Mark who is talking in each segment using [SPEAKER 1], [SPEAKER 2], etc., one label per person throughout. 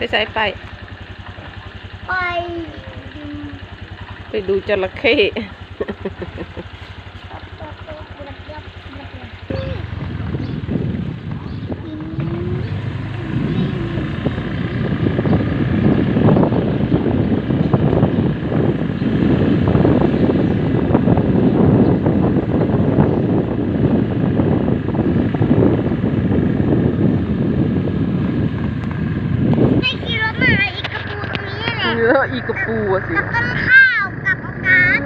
[SPEAKER 1] ไปใส่ไป
[SPEAKER 2] ไป
[SPEAKER 1] ไปดูจระเข้
[SPEAKER 2] ให้ขี่รถมาอีกกระปูตรงนี้แหละ
[SPEAKER 1] เยอะอี กระปูอะสิ
[SPEAKER 2] กับต้นข้าวกับอากาศ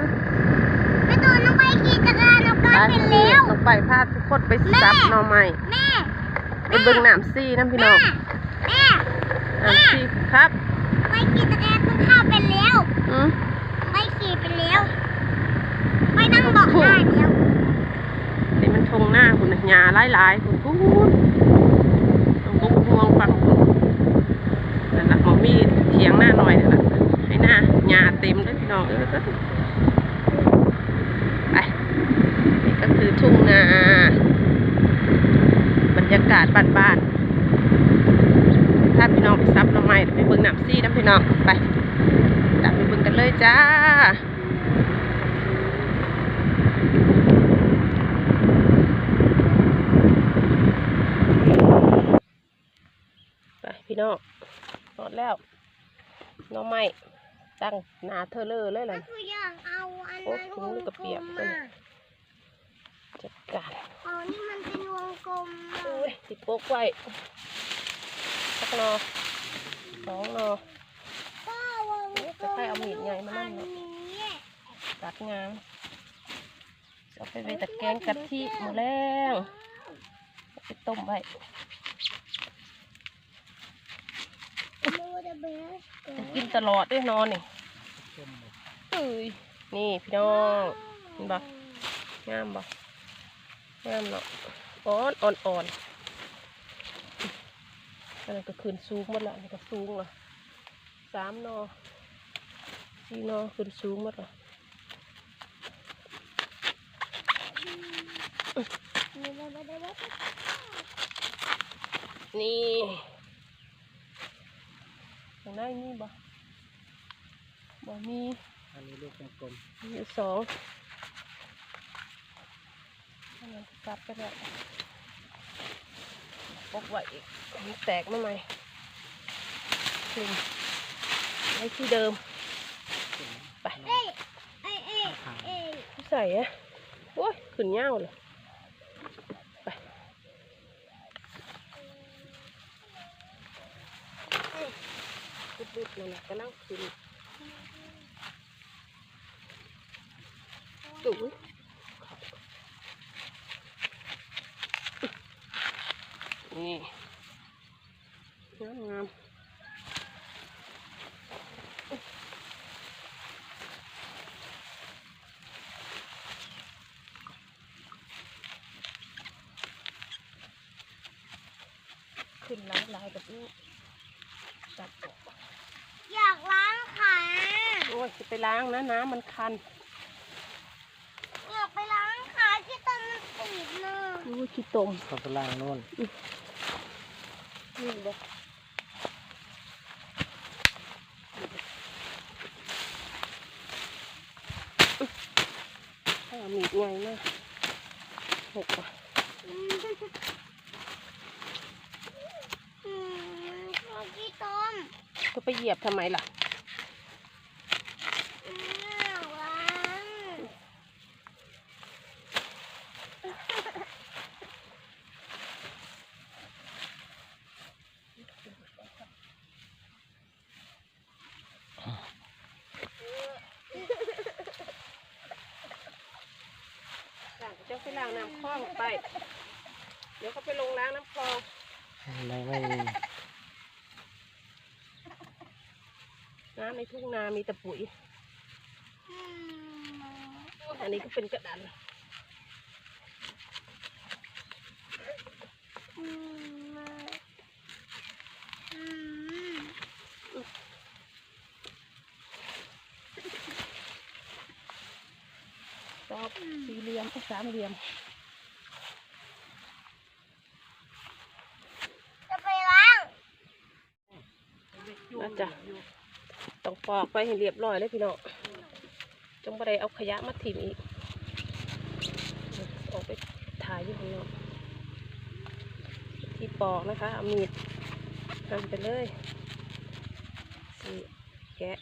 [SPEAKER 2] ไม่ตัวน้องไปขี่จักรยานอากาศเป็นแล้ว
[SPEAKER 1] ต้องไปพาทุกคนไปซับหน่อไม้
[SPEAKER 2] แม่
[SPEAKER 1] ไปเบิ่งน้ำซี่น้ำพี่น้
[SPEAKER 2] แม่
[SPEAKER 1] อง
[SPEAKER 2] แม่
[SPEAKER 1] น้ำซี่ครับ
[SPEAKER 2] ไปขี่จักรยานต้นข้าวเป็นแล้ว
[SPEAKER 1] อืม
[SPEAKER 2] ไปขี่เป็นแล้วไปนั่งบอกได้เดียว
[SPEAKER 1] นี่มันทงหน้าคุณน่ะหญ้าหลายๆคุณพูดตรงตรงห่วงฟังคุณนั่นละหมอมีเถียงหน้าหน่อยนั่นละให้หน้าหญ้าเต็ม เองเอไปนี่ก็คือทุ่งนา บรรยากาศบ้านๆถ้าพี่น้องไปซับหน้ำไม้ไปเบิ่งน้ำซี่นะพี่น้องไปตามไปเบิ่งกันเลยจ้าไปพี่น้องรอดแล้วหน้องไม้ ตั้งหนาเธอเลอเลยล่ะ
[SPEAKER 2] ตัวอย่างเอาอัน
[SPEAKER 1] โอ้
[SPEAKER 2] นั้น
[SPEAKER 1] ถุงมือกับเปียก
[SPEAKER 2] วง
[SPEAKER 1] ตัว
[SPEAKER 2] มา
[SPEAKER 1] นี้จัดการ
[SPEAKER 2] อ๋อนี่มันเป็นวงกลมอะ
[SPEAKER 1] โอ้ยติดโป๊กไว้สักหนอสองหนอ
[SPEAKER 2] ก็วงกลม
[SPEAKER 1] จะให้เอามีดใหญ่มานั่
[SPEAKER 2] อั
[SPEAKER 1] น
[SPEAKER 2] น
[SPEAKER 1] เนอะ
[SPEAKER 2] นี้
[SPEAKER 1] ตัดงามเอาไปไปตะแกรงกะทิหมดแล้วเอาไปต้มไว้
[SPEAKER 2] ดูเดอะเบส
[SPEAKER 1] จะกินตลอดด้วยนอนนี่ เอ้ยนี่พี่น้องเห็นปะงามปะงามเนาะอ่อนอ่อนอ่อนอันนั้นก็ขึ้นสูงหมดละนนี้ก็สูงละสามนอสี่นอขึ้นสูงหมดละนี่ตรงนั้นมีบ่ บ่มี
[SPEAKER 3] อันนี้ลูกกลม
[SPEAKER 1] มีอยู่สองอันนั้นกลับไปแล้วปกไว้อีกมันแตกมาใหม่คลุมไว้ที่เดิม ไป
[SPEAKER 2] เอ้ยเอ้ยเอ้ยเอ้ย
[SPEAKER 1] ใส่อะโอ้ยขึ้นเงาวเลยไปดึบๆนั่นน่ะกำลังขึ้น นี่งามงามขึ้นหลายลายแบบนี้ตัดออก
[SPEAKER 2] อยากล้างขา
[SPEAKER 1] โอ้ยจะไปล้างนะน้ำมันคัน
[SPEAKER 2] อยาก ไปล้างขาที่ต้นมันติดเนอะ
[SPEAKER 1] โอ้ยขี้ตม
[SPEAKER 3] ๆเขากำลังโน่น
[SPEAKER 1] นี่บ่ถ้ามีดใหญ่มากหกว่ะ
[SPEAKER 2] อืมอืมชอบที่ต้ม
[SPEAKER 1] ก็ไปเหยียบทำไมล่ะ
[SPEAKER 2] อืมอยากล้าง
[SPEAKER 1] ล้างเจ้าไปล้างน้ำคลองไป เดี๋ยวเขาไปลงล้างน้ำคลอง
[SPEAKER 3] ไม่ไม่มี
[SPEAKER 1] น้ำในทุ่งนามีแต่ปุ๋ย
[SPEAKER 2] อั
[SPEAKER 1] นนี้ก็เป็นกระดาน
[SPEAKER 2] อืมอืม
[SPEAKER 1] ชอบสี่เหลี่ยมสามเหลี่ยม
[SPEAKER 2] จะไปล้าง
[SPEAKER 1] ไปเวนะจ๊ะ ต้องปอกไปให้เรียบร้อยเลยพี่น้องจงบ่ไดเอาขยะมาถิ่มอีก ออกไปถ่ายอยู่ข้างนอกที่ปอกนะคะเอามีดหั่นไปเลยสี่แกะ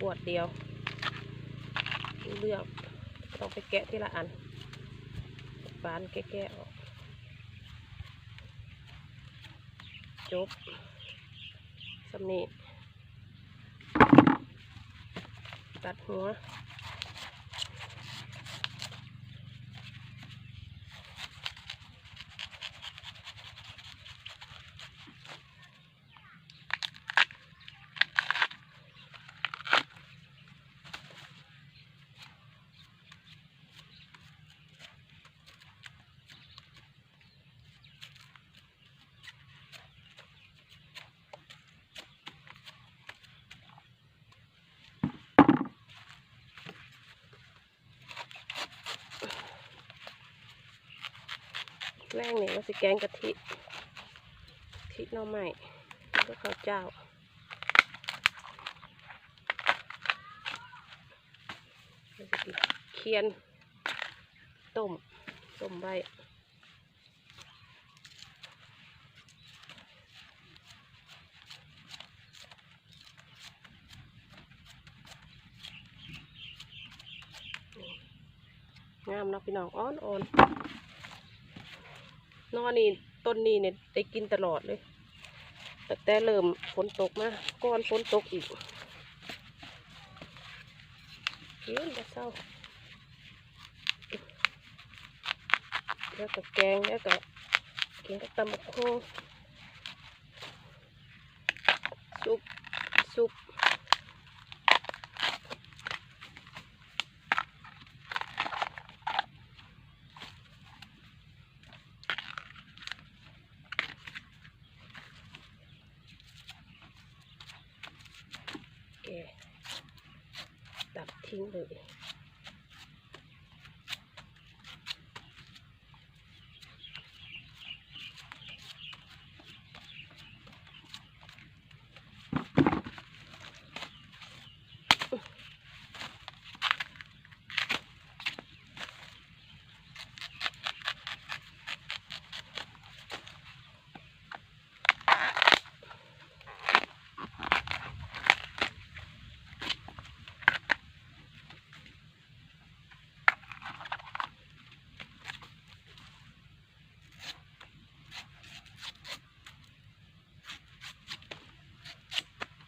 [SPEAKER 1] ปวดเดียวเรื่องต้องไปแกะที่ละอันบานแกะๆออกจบสำเนี ตัดหัว แรกเนี่ยว่าสิแกงกะทิทิหน่อไม้แล้วก็ข้าวเจ้าเคียนต้มต้มใบงามนะพี่น้องอ่อนอ่อน นอนี่ต้นนี้เนี่ยได้กินตลอดเลยแต่แต่เริ่มฝนตกมาก้อนฝนตกอีกเย็นจะเศร้าแล้วก็แกงแล้วก็กินกับตำบักหุ่งซุปซุปแก ตัดทิ้งเลย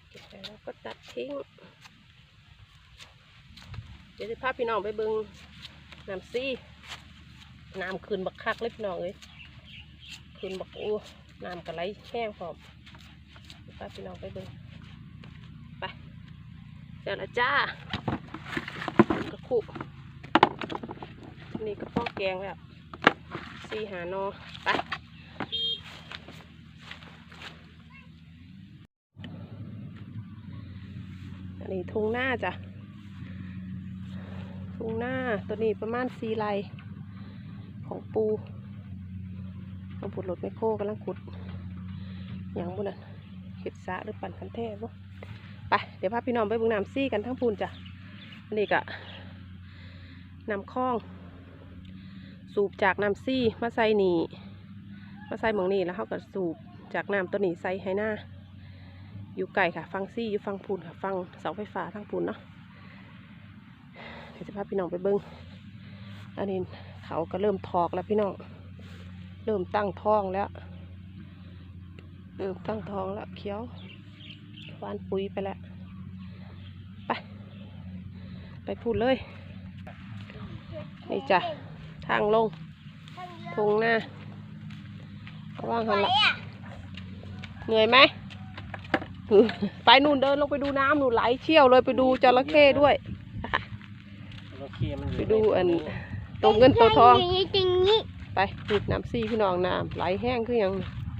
[SPEAKER 1] เก็บไปแล้วิ้ง เดี๋ยวจะพาพี่น้องไปเบิงน้ำซี่น้ำคืนบักคักเลยพี่น้องเลยคืนบักอูน้ำกระไหลแห้งพร้อมพาพี่น้องไปเบิงไปเดี๋ยวละจ้ากระคุนี่กระเพาะแกงแล้วซี่หานอไป อันนี้ทุ่งหน้าจ้ะทุ่งหน้าตัวนี้ประมาณสี่ไรของปูต้องขุดรถไมโครกำลังขุดอย่างบุน่ะเห็ดสะหรือปั่นคันแท้บ่ไปเดี๋ยวพาพี่น้องไปบึงน้ำซี่กันทั้งปูนจ้ะอันนี้ก็น้ำคลอง สูบจากน้ำซี่มาใส่หนีมาใส่หมองนี่แล้วเขาก็สูบจากน้ำตัวนี้ใส่ให้หน้า อยู่ไกลค่ะ ฟังซี่อยู่ฟังพูนค่ะฟังเสาไฟฟ้าทางพูนเนาะเดี๋ยวจะพาพี่น้องไปเบิ้งอันนี้เขาก็เริ่มทอกแล้วพี่น้อง เริ่มตั้งท้องแล้ว เริ่มตั้งท้องแล้วเขียวหวานปุ๋ยไปแล้ว ไป ไปพูดเลย นี่จ้ะ ทางลงทงหน้าระว่างหันละเหนื่อยไหม ไปนู่นเดินลงไปดูน้ำนู่นไหลเชี่ยวเลยไปดูจระเข้ด้วย
[SPEAKER 3] เราเคียมันอยู่
[SPEAKER 1] ไปดูอัน ตัวเงินตัวทอง
[SPEAKER 2] ย่างนี้จริงนี้
[SPEAKER 1] ไปดูดน้ำซี่พี่น้องน้ำไหลแห้งคือหยัง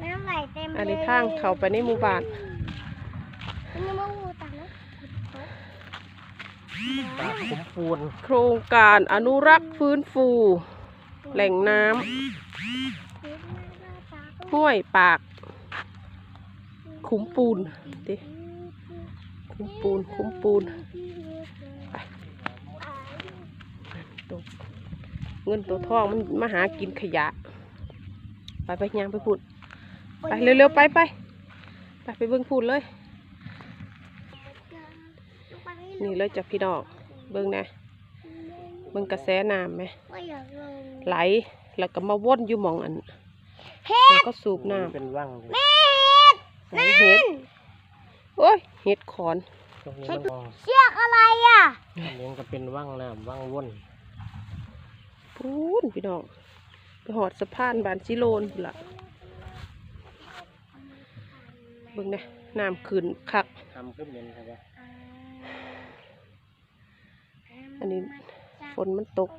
[SPEAKER 2] น้ำไหลเต็มเลย
[SPEAKER 1] อันนี้ทางเข้าไปในหมู่บ้าน
[SPEAKER 2] อันนี้มาวูตังนะ
[SPEAKER 3] ปากขุมปูน
[SPEAKER 1] โครงการอนุรักษ์ฟื้นฟู แหล่งน้ำห้วยปาก
[SPEAKER 2] ม
[SPEAKER 1] ขุมปูนดิขุมปูนขุมปูนไปตัวเงินตัวทองมันมาหากินขยะ ไปไปยางไปพูดไปเร็วๆไปไปไปไปเบิ่งพูดเลย นี่เลยจ้ะพี่น้องเบิ่งนะเบิ่งกระแสน้ำไหม
[SPEAKER 2] ว่าอยากลง
[SPEAKER 1] ไหลแล้วก็มาวนอยู่หมองอัน
[SPEAKER 2] เฮ็
[SPEAKER 1] แล้ว
[SPEAKER 2] ด
[SPEAKER 1] ก็สูบน้
[SPEAKER 3] เป็ นว่างเลย
[SPEAKER 2] แม่เฮ็ดำ
[SPEAKER 1] ไหลเห็ดโอ้ยเห็ดขอน
[SPEAKER 3] ตรงนี้มันว่าง
[SPEAKER 2] เชือกอะไรอะ
[SPEAKER 3] อันนี้ก็เป็นว่างน้ำว่างวน
[SPEAKER 1] พูนพี่น้องไปหอดสะพานบานชิโลนพุ่นละเบิ่งนะน้ำขึ้นคัก
[SPEAKER 3] ทำขึ้นเป็นครับว่า
[SPEAKER 1] อันนี้ ฝนมันตก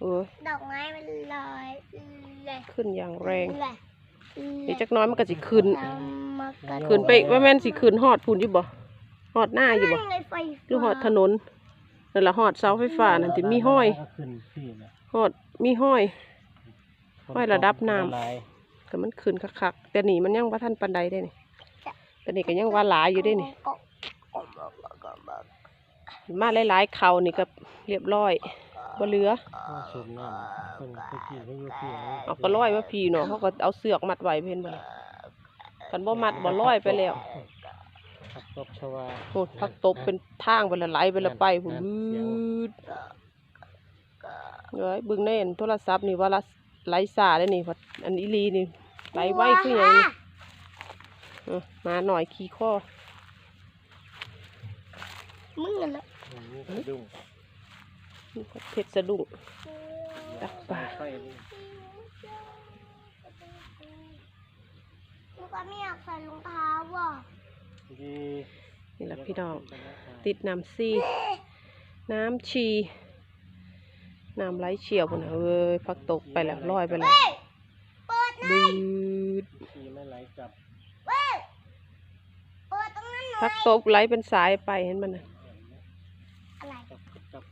[SPEAKER 1] เออ
[SPEAKER 2] ดอกไม้มันลอยเลย
[SPEAKER 1] ขึ้นอย่างแรง
[SPEAKER 2] เลย
[SPEAKER 1] เดี๋ยวจักหน้อยมันก็สิขึ้น
[SPEAKER 2] ตามมากัด
[SPEAKER 1] ขึ้นไปว่าแม่นสิขึ้นหอดพูนอยู่บ่หอดหน้าอยู่บ่
[SPEAKER 2] นั่งเลยไฟ
[SPEAKER 1] หรือหอดถนนนั่นละหอดเสาไฟฟ้านั่นที่มีห้อย
[SPEAKER 3] ก็ขึ้นที่นะ
[SPEAKER 1] หอดมีห้อยห้อยระดับน้ำ
[SPEAKER 3] ละลาย
[SPEAKER 1] ก็มันขึ้นคักๆแต่นี่มันยังว่าท่านปันใดได้นี่แต่นี่ก็ยังว่าหลายอยู่ได้นี่มาหลายๆเขานี่ก็เรียบร้อย บ่เหลือ
[SPEAKER 3] ก็สูบน้ำเพิ่งตะกี้เขาอยู่ที่นี่
[SPEAKER 1] เอาก็ร้อยมาพีเนาะเขาก็เอาเสือกมัดไว้เพิ่นบ่ล่ะกันบ่มัดบ่ร้อยไปแล้ว
[SPEAKER 3] ขับตบชวา
[SPEAKER 1] โหดพักตบเป็นทางไปละไหลไปละไปหุ่นวืดเอ้ยเบิ่งในอันโทรศัพท์นี่ว่าละไหลสาได้นี่ว่าอันอีหลีนี่ไหลไวคือหยังนี่เออมาหน่อยขี้ข้อ
[SPEAKER 2] มึงน่ะนะ
[SPEAKER 3] อันนี้กระดุ้ง
[SPEAKER 1] เพชรสะดุ้งตักปลา
[SPEAKER 3] ไฟนี่
[SPEAKER 2] มึงก็ไม่อยากใส่รองเท้าว่ะ
[SPEAKER 3] ดี
[SPEAKER 1] นี่แหละพี่น้อง ติดน้ำซี น้ำชี น้ำไหลเชี่ยวพุ่นน่ะเอ้ยพักตกไปแล้วลอยไปแล้ว
[SPEAKER 2] เปิดนะ
[SPEAKER 1] บืด
[SPEAKER 3] ขี่ไม่ไหลกลับ
[SPEAKER 2] เว้ยเปิดตรงนั้นหน่อย
[SPEAKER 1] พักตกไหลเป็นสายไปเห็นมันน่ะ
[SPEAKER 2] อะไร
[SPEAKER 3] กลับกลับ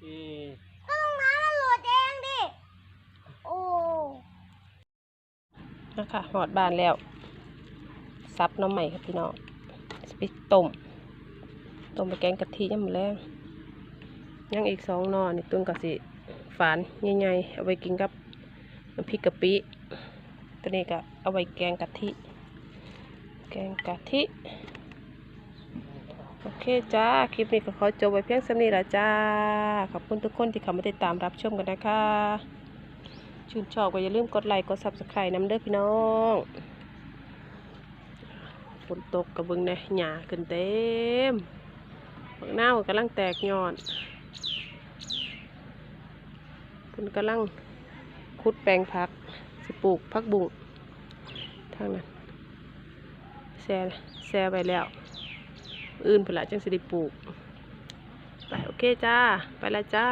[SPEAKER 3] เอ๊ะ
[SPEAKER 2] ก็รองเท้ามันหลุดเองดิ โอ้
[SPEAKER 1] นะคะหอดบานแล้ว ซับน้ำใหม่ครับพี่น้องสไปต้มต้มไปแกงกะทิยำมอแรงยังอีกสองนอนี่ตุ้นกะสิฝานใหญ่ๆเอาไว้กินกับน้ำพริกกะปิตัวนี้ก็เอาไว้แกงกะทิ แกงกะทิโอเคจ้า คลิปนี้ก็ขอจบไว้เพียงสำนี้ละจ้า ขอบคุณทุกคนที่เข้ามาติดตามรับชมกันนะคะ ชื่นชอบก็อย่าลืมกดไลค์กด subscribe น้ำเด้อพี่น้องฝนตกกระเบึงเนี่ยหญ้าขึ้นเต็มบักนาวกำลังแตกยอดเพิ่นกำลังคุดแปลงผักสิปลูกผักบุ้งทางนั้นแซ่แซ่ไปแล้ว อื่นเพิ่นละจังสิได้ปลูก ไป โอเคจ้า ไปละจ้า